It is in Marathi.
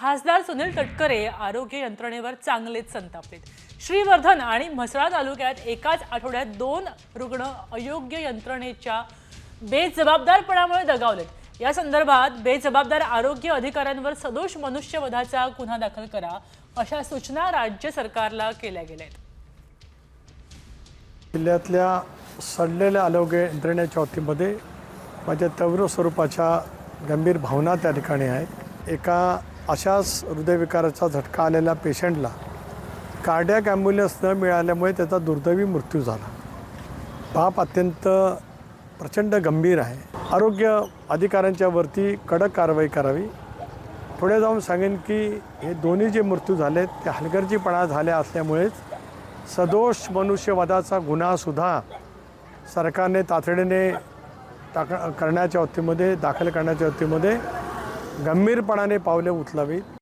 खासदार सुनील तटकरे आरोग्य यंत्रणेवर चांगलेच संतापलेत श्रीवर्धन आणि म्हसळा तालुक्यात एकाच आठवड्यात दोन रुग्ण अयोग्य यंत्रणेच्या बेजबाबदारपणामुळे दगावलेत. या संदर्भात बेजबाबदार आरोग्य अधिकाऱ्यांवर सदोष मनुष्यवधाचा गुन्हा दाखल करा अशा सूचना राज्य सरकारला केल्या गेल्या आहेत जिल्ह्यातल्या सडलेल्या आरोग्य यंत्रणेच्या बाबतीमध्ये माझ्या तीव्र स्वरूपाच्या गंभीर भावना त्या ठिकाणी आहेत. एका अशाच हृदयविकाराचा झटका आलेल्या पेशंटला कार्डियाक ॲम्ब्युलन्स न मिळाल्यामुळे त्याचा दुर्दैवी मृत्यू झाला. बाप अत्यंत प्रचंड गंभीर आहे. आरोग्य अधिकाऱ्यांच्या वरती कडक कारवाई करावी. पुढे जाऊन सांगेन की हे दोन्ही जे मृत्यू झालेत ते हलगर्जीपणा झाल्या असल्यामुळेच सदोष मनुष्यवादाचा गुन्हासुद्धा सरकारने तातडीने टाक करण्याच्या वतीमध्ये दाखल करण्याच्या वतीमध्ये गंभीरपणाने पावले उचलावीत.